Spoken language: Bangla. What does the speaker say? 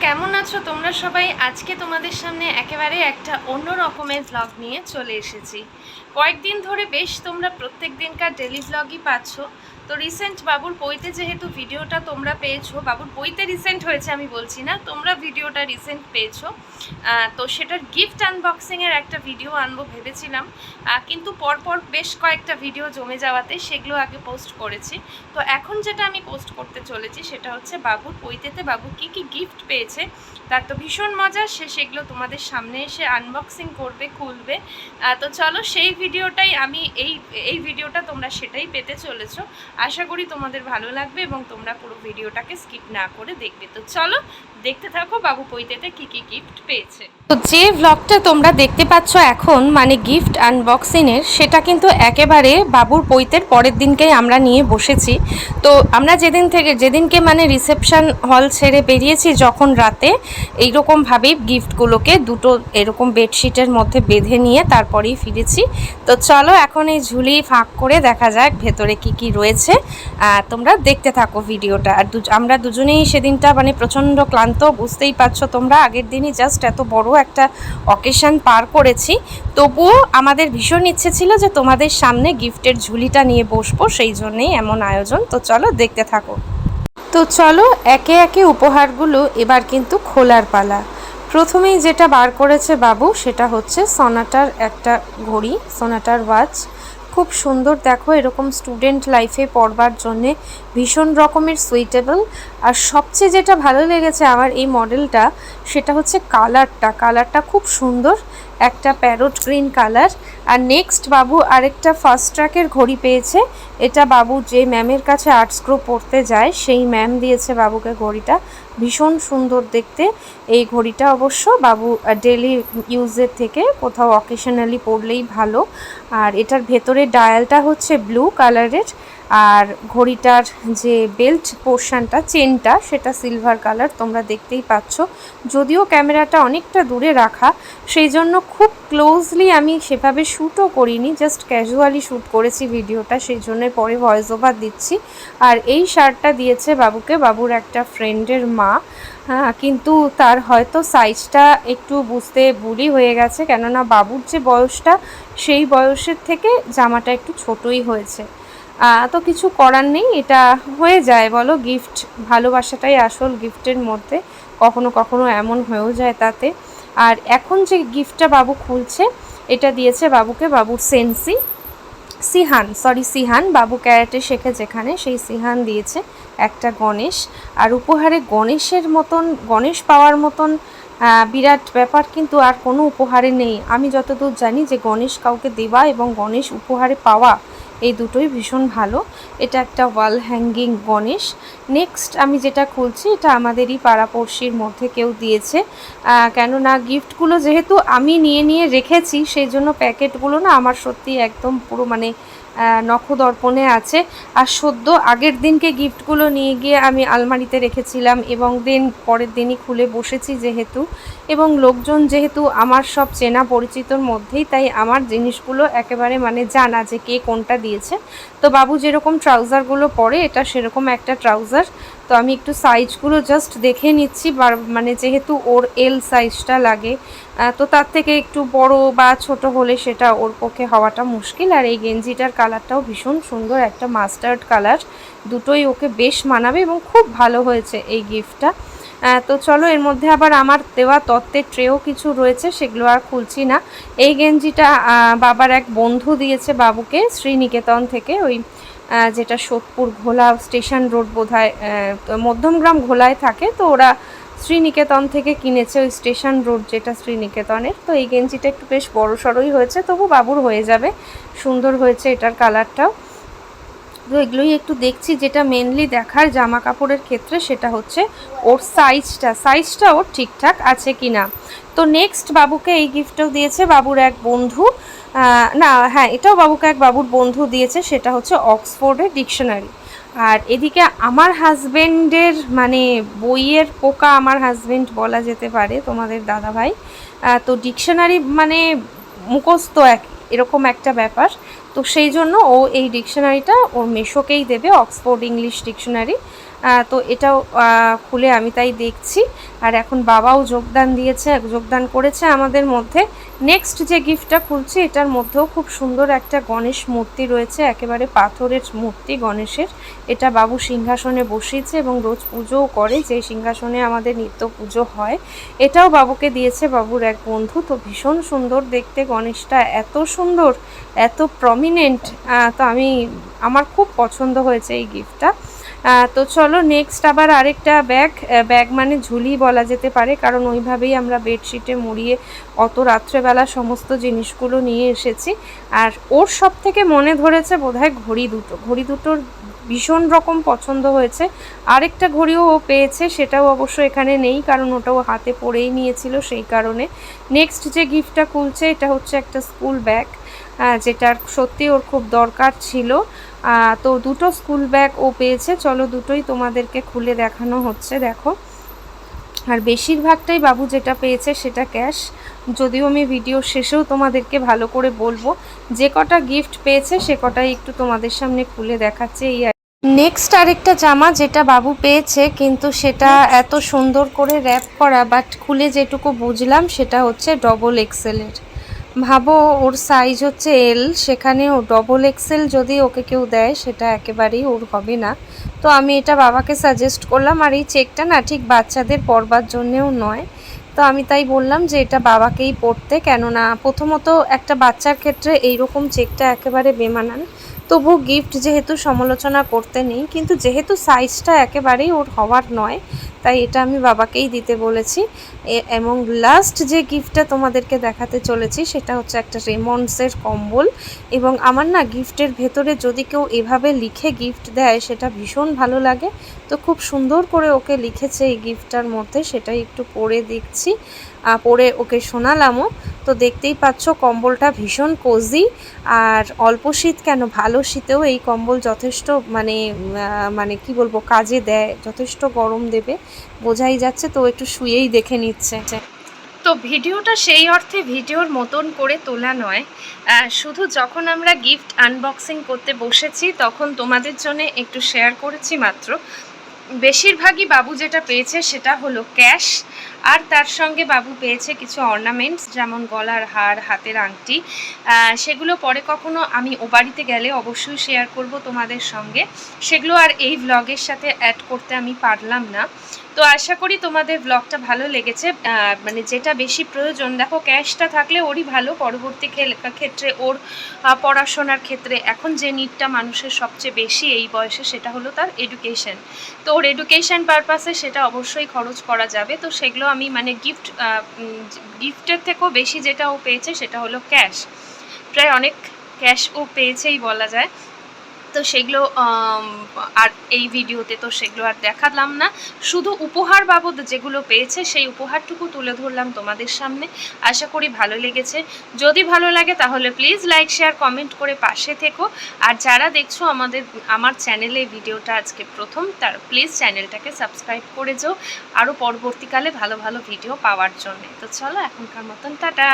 কেমন আছো? তোমরা সবাই? আজকে তোমাদের সামনে একেবারে একটা অন্য রকমের ব্লগ নিয়ে চলে এসেছি। কয়েকদিন ধরে বেশ তোমরা প্রত্যেক দিনকার ডেলি ব্লগই পাচ্ছ। তো রিসেন্ট বাবুর বইতে যেহেতু ভিডিওটা তোমরা পেয়েছ, বাবুর বইতে রিসেন্ট হয়েছে আমি বলছি না, তোমরা ভিডিওটা রিসেন্ট পেয়েছ। তো সেটার গিফট আনবক্সিংয়ের একটা ভিডিও আনব ভেবেছিলাম। কিন্তু পরপর বেশ কয়েকটা ভিডিও জমে যাওয়াতে সেগুলো আগে পোস্ট করেছি। তো এখন যেটা আমি পোস্ট করতে চলেছি সেটা হচ্ছে বাবুর বইতেতে বাবু কি কি গিফট পেয়েছে, তার তো ভীষণ মজা, সে সেগুলো তোমাদের সামনে এসে আনবক্সিং করবে, খুলবে। তো চলো সেই ভিডিওটাই আমি, এই এই ভিডিওটা তোমরা সেটাই পেতে চলেছো। আশা করি তোমাদের ভালো লাগবে এবং তোমরা পুরো ভিডিওটাকে স্কিপ না করে দেখবে। তো চলো, দেখতে থাকো বাবু পৈতেতে কি কি গিফট পেয়েছে। তো যে ভ্লগটা তোমরা দেখতে পাচ্ছ এখন মানে গিফট আনবক্সিংয়ের সেটা কিন্তু একেবারে বাবুর পৈতের পরের দিনকেই আমরা নিয়ে বসেছি। তো আমরা যেদিন থেকে, যেদিনকে মানে রিসেপশন হল ছেড়ে বেরিয়েছি, যখন রাতে এইরকমভাবেই গিফটগুলোকে দুটো এরকম বেডশিটের মধ্যে বেঁধে নিয়ে তারপরেই ফিরেছি। তো চলো, এখন এই ঝুলি ফাঁক করে দেখা যাক ভেতরে কি কি রয়েছে। আহ, তোমরা দেখতে থাকো ভিডিওটা। আর আমরা দুজনেই সেদিনটা মানে প্রচণ্ড ক্লান্ত বুঝতেই পারছ তোমরা। আগের দিনই জাস্ট এত বড় একটা অকেশন পার করেছি। তবুও আমাদের ভীষণ ইচ্ছে ছিল যে তোমাদের সামনে গিফটের ঝুলিটা নিয়ে বসবো সেই জন্যেই এমন আয়োজন। তো চলো দেখতে থাকো। তো চলো একে একে উপহারগুলো এবার কিন্তু খোলার পালা। প্রথমেই যেটা বার করেছে বাবু সেটা হচ্ছে সোনাটার একটা ঘড়ি সোনাটার ওয়াচ খুব সুন্দর। দেখো এরকম স্টুডেন্ট লাইফে পড়বার জন্যে ভীষণ রকমের সুইটেবল আর সবচেয়ে যেটা ভালো লেগেছে আমার এই মডেলটা সেটা হচ্ছে কালারটা কালারটা খুব সুন্দর, একটা প্যারোট গ্রিন কালার আর নেক্সট বাবু আরেকটা ফার্স্ট ট্র্যাকের ঘড়ি পেয়েছে। এটা বাবু যে ম্যামের কাছে আর্টস গ্রুপ পড়তে যায়, সেই ম্যাম দিয়েছে বাবুকে ঘড়িটা। ভীষণ সুন্দর দেখতে। এই ঘড়িটা অবশ্য বাবু ডেলি ইউজের থেকে কোথাও অকেশনালি পরলেই ভালো। আর এটার ভেতরে ডায়ালটা হচ্ছে ব্লু কালারের আর ঘড়িটার যে বেল্ট পোর্শনটা চেনটা সেটা সিলভার কালার তোমরা দেখতেই পাচ্ছ। যদিও ক্যামেরাটা অনেকটা দূরে রাখা, সেই জন্য খুব ক্লোজলি আমি সেভাবে শ্যুটও করিনি জাস্ট ক্যাজুয়ালি শ্যুট করেছি ভিডিওটা, সেই জন্য পরে ভয়েস ওভার দিচ্ছি। আর এই শার্টটা দিয়েছে বাবুকে, বাবুর একটা ফ্রেন্ডের মা হ্যাঁ কিন্তু তার হয়তো সাইজটা একটু বুঝতে ভুলই হয়ে গেছে, কেননা বাবুর যে বয়সটা, সেই বয়সের থেকে জামাটা একটু ছোটই হয়েছে। তো কিছু করার নেই, এটা হয়ে যায় বলো গিফট ভালোবাসাটাই আসল গিফটের মধ্যে, কখনো কখনো এমন হয়েও যায় তাতে। আর এখন যে গিফটটা বাবু খুলছে, এটা দিয়েছে বাবুকে বাবুর সেন্সি সিহান সরি সিহান, বাবু ক্যারাটে শেখে যেখানে, সেই সিহান দিয়েছে একটা গণেশ। আর উপহারে গণেশের মতন, গণেশ পাওয়ার মতন বিরাট ব্যাপার, কিন্তু আর কোনো উপহারে নেই। আমি যতদূর জানি যে গণেশ কাউকে দেওয়া এবং গণেশ উপহারে পাওয়া এই দুটোই ভীষণ ভালো। এটা একটা ওয়াল হ্যাঙ্গিং গণেশ। নেক্সট আমি যেটা খুলছি, এটা আমাদেরই পাড়াপড়শির মধ্যে কেউ দিয়েছে। কেননা গিফটগুলো যেহেতু আমি নিয়ে নিয়ে রেখেছি, সেই জন্য প্যাকেটগুলো না আমার সত্যি একদম পুরো মানে নখদর্পণে আছে। আর সদ্য আগের দিনকে গিফটগুলো নিয়ে গিয়ে আমি আলমারিতে রেখেছিলাম এবং দিন পরের দিনই খুলে বসেছি যেহেতু। এবং লোকজন যেহেতু আমার সব চেনা পরিচিতর মধ্যেই, তাই আমার জিনিসগুলো একেবারে মানে জানা যে কে কোনটা দিয়েছে। তো বাবু যেরকম ট্রাউজারগুলো পরে, এটা সেরকম একটা ট্রাউজার। তো আমি একটু সাইজগুলো জাস্ট দেখে নিচ্ছি মানে যেহেতু ওর এল সাইজটা লাগে তো তার থেকে একটু বড় বা ছোট হলে সেটা ওর পক্ষে হওয়াটা মুশকিল। আর এই গেঞ্জিটার কালারটাও ভীষণ সুন্দর, একটা মাস্টার্ড কালার দুটোই ওকে বেশ মানাবে এবং খুব ভালো হয়েছে এই গিফটটা তো চলো, এর মধ্যে আবার আমার দেওয়া তত্ত্বের ট্রেও কিছু রয়েছে, সেগুলো আর খুলছি না। এই গেঞ্জিটা বাবার এক বন্ধু দিয়েছে বাবুকে, শ্রীনিকেতন থেকে, ওই যেটা সোদপুর ঘোলা স্টেশন রোড বোধহয় মধ্যমগ্রাম ঘোলায় থাকে, তো ওরা শ্রীনিকেতন থেকে কিনেছে ওই স্টেশন রোড যেটা শ্রীনিকেতনের। তো এই গেঞ্জিটা একটু বেশ বড় সড়োই হয়েছে, তবু বাবুর হয়ে যাবে, সুন্দর হয়েছে এটার কালারটাও। তো এগুলোই একটু দেখছি, যেটা মেনলি দেখার জামা কাপড়ের ক্ষেত্রে সেটা হচ্ছে ওর সাইজটা সাইজটা ওর ঠিকঠাক আছে কি না তো নেক্সট বাবুকে এই গিফটও দিয়েছে বাবুর এক বন্ধু। না হ্যাঁ এটাও বাবুকে এক বাবুর বন্ধু দিয়েছে, সেটা হচ্ছে অক্সফোর্ডের ডিকশনারি। আর এদিকে আমার হাজবেন্ডের মানে বইয়ের পোকা আমার হাজবেন্ড বলা যেতে পারে, তোমাদের দাদাভাই। তো ডিকশনারি মানে মুখস্থ এক, এরকম একটা ব্যাপার। তো সেই জন্য ও এই ডিকশনারিটা ওর মেশোকেই দেবে অক্সফোর্ড ইংলিশ ডিকশনারি তো এটাও খুলে আমি তাই দেখছি। আর এখন বাবাও যোগদান দিয়েছে, যোগদান করেছে আমাদের মধ্যে। নেক্সট যে গিফটটা খুলছি, এটার মধ্যেও খুব সুন্দর একটা গণেশ মূর্তি রয়েছে, একেবারে পাথরের মূর্তি গণেশের। এটা বাবু সিংহাসনে বসিয়েছে এবং রোজ পুজোও করে, যে সিংহাসনে আমাদের নিত্য পুজো হয়। এটাও বাবুকে দিয়েছে, বাবুর এক বন্ধু। তো ভীষণ সুন্দর দেখতে গণেশটা, এত সুন্দর, এত প্রমিনেন্ট তো আমি, আমার খুব পছন্দ হয়েছে এই গিফটটা তো চলো নেক্সট আবার আরেকটা ব্যাগ ব্যাগ মানে ঝুলি বলা যেতে পারে, কারণ ওইভাবেই আমরা বেডশিটে মুড়িয়ে অত রাত্রেবেলা সমস্ত জিনিসগুলো নিয়ে এসেছি। আর ওর সব থেকে মনে ধরেছে বোধহয় ঘড়ি দুটো। ঘড়ি দুটোর ভীষণ রকম পছন্দ হয়েছে। আরেকটা ঘড়িও ও পেয়েছে, সেটাও অবশ্য এখানে নেই, কারণ ওটাও হাতে পড়েই নিয়েছিল সেই কারণে। নেক্সট যে গিফটটা খুলছে, এটা হচ্ছে একটা স্কুল ব্যাগ যেটার সত্যি ওর খুব দরকার ছিল। তো দুটো স্কুল ব্যাগ ও পেয়েছে। চলো দুটোই তোমাদেরকে খুলে দেখানো হচ্ছে, দেখো। আর বেশিরভাগটাই বাবু যেটা পেয়েছে সেটা ক্যাশ। যদিও আমি ভিডিও শেষেও তোমাদেরকে ভালো করে বলব, যে কটা গিফট পেয়েছে সে কটাই একটু তোমাদের সামনে খুলে দেখাচ্ছে এই নেক্সট আরেকটা জামা যেটা বাবু পেয়েছে, কিন্তু সেটা এত সুন্দর করে র্যাপ করা বাট খুলে যেটুকু বুঝলাম সেটা হচ্ছে ডবল এক্সেলের ভাবো, ওর সাইজ হচ্ছে এল সেখানে ও ডবল এক্সেল যদি ওকে কেউ দেয়, সেটা একেবারেই ওর হবে না। তো আমি এটা বাবাকে সাজেস্ট করলাম, আর এই চেকটা না ঠিক বাচ্চাদের পরবার জন্যেও নয়। তো আমি তাই বললাম যে, এটা বাবাকেই পড়তে, কেননা প্রথমত একটা বাচ্চার ক্ষেত্রে এইরকম চেকটা একেবারে বেমানান। তবু গিফট যেহেতু সমালোচনা করতে নেই, কিন্তু যেহেতু সাইজটা একেবারেই ওর হওয়ার নয়, তাই এটা আমি বাবাকেই দিতে বলেছি। এবং লাস্ট যে গিফটটা তোমাদেরকে দেখাতে চলেছি, সেটা হচ্ছে একটা রেমন্ডসের কম্বল। এবং আমার না গিফটের ভেতরে যদি কেউ এভাবে লিখে গিফট দেয়, সেটা ভীষণ ভালো লাগে। তো খুব সুন্দর করে ওকে লিখেছে এই গিফটটার মধ্যে, সেটাই একটু পরে দেখছি। পরে ওকে শোনালামও। তো দেখতেই পাচ্ছ কম্বলটা ভীষণ কোজি আর অল্প শীত কেন? ভালো শীতেও এই কম্বল যথেষ্ট মানে মানে কি বলব, কাজে দেয়, যথেষ্ট গরম দেবে, বোঝাই যাচ্ছে। তো একটু শুয়েই দেখে নিচ্ছে। তো ভিডিওটা সেই অর্থে ভিডিওর মতন করে তোলা নয়। শুধু যখন আমরা গিফট আনবক্সিং করতে বসেছি, তখন তোমাদের জন্য একটু শেয়ার করেছি মাত্র। বেশিরভাগই বাবু যেটা পেয়েছে সেটা হলো ক্যাশ, আর তার সঙ্গে বাবু পেয়েছে কিছু অর্নামেন্টস যেমন গলার হার, হাতের আংটি সেগুলো পরে কখনো আমি ও বাড়িতে গেলে অবশ্যই শেয়ার করব তোমাদের সঙ্গে। সেগুলো আর এই ভ্লগের সাথে অ্যাড করতে আমি পারলাম না। তো আশা করি তোমাদের ব্লগটা ভালো লেগেছে। মানে যেটা বেশি প্রয়োজন, দেখো ক্যাশটা থাকলে ওরই ভালো। পরবর্তী ক্ষেত্রে ওর পড়াশোনার ক্ষেত্রে এখন যে নিডটা মানুষের সবচেয়ে বেশি এই বয়সে সেটা হলো তার এডুকেশন তো ওর এডুকেশন পারপাসে সেটা অবশ্যই খরচ করা যাবে। তো সেগুলো আমি মানে গিফট গিফটের থেকেও বেশি যেটা ও পেয়েছে সেটা হলো ক্যাশ প্রায় অনেক ক্যাশ ও পেয়েছেই বলা যায়। তো সেগুলো আর এই ভিডিওতে তো সেগুলো আর দেখালাম না। শুধু উপহার বাবদ যেগুলো পেয়েছে, সেই উপহারটুকু তুলে ধরলাম তোমাদের সামনে। আশা করি ভালো লেগেছে। যদি ভালো লাগে তাহলে প্লিজ লাইক শেয়ার কমেন্ট করে পাশে থেকো। আর যারা দেখছ আমাদের, আমার চ্যানেলে ভিডিওটা আজকে প্রথম, তার প্লিজ চ্যানেলটাকে সাবস্ক্রাইব করে যাও। আরও পরবর্তীকালে ভালো ভালো ভিডিও পাওয়ার জন্য। তো চলো এখনকার মতন, টাটা!